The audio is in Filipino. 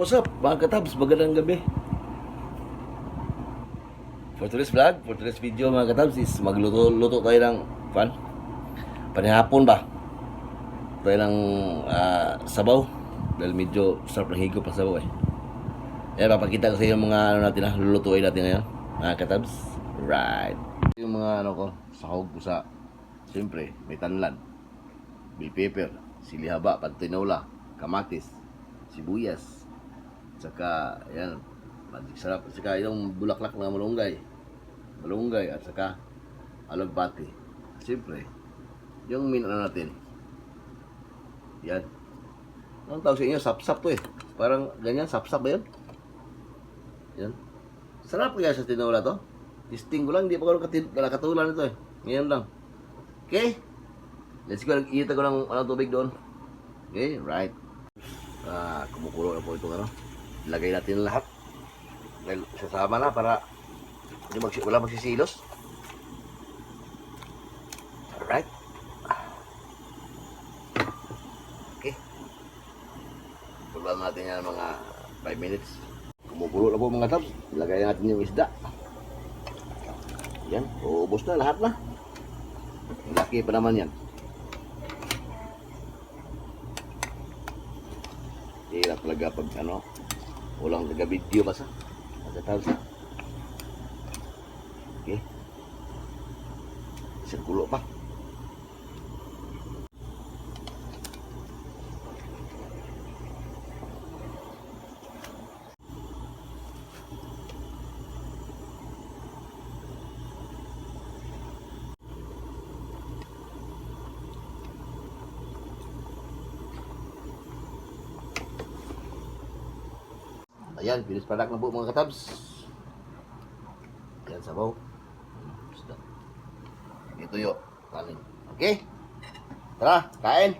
what's up mga katabs? Magandang gabi. For today's vlog, for today's video mga katabs is magluto-luto tayo ng pan. Panihapon ba? Tayo ng ah, sabaw. Dahil medyo sarap ng higop ang sabaw eh. Yan, papakita ko sa inyo mga ano natin na lulutuin natin ngayon. Mga katabs. Right. Yung mga ano ko, sahog ko sa, siyempre, may tanlan. Bell pepper, sili haba, pantinola, kamatis, sibuyas, saka, yan, magic sarap, saka yung bulaklak na malunggay, malunggay, at saka alagbati. Siyempre, yung min ano natin, yan. Anong tawag sa inyo? Sapsap to eh. Parang ganyan, sapsap ba yun? Yan. Sarap kaya sa tinola to. Testing ko lang, hindi pa ko nakatulan ito eh. Ngayon lang. Okay? Let's go. Iita ko ng ano, tubig doon. Okay, right. Ah, kumukulo na po ito ano. Ilagay natin lahat. Sasama na para hindi magsi wala magsisilos. Alright. Okay. Tulan natin yan mga 5 minutes. Kumukulo na po mga tabs. Ilagay natin yung isda. Yan, ubos na lahat na. Laki pa naman yan. Hirap talaga pag ano, ulang tiga video masa. Ada tahu sah. Okey. Sekulok pak Ayan, pinis padak na po mga katabs. Ayan, sabaw. Ito yun. Kanin. Okay? Tara, kain.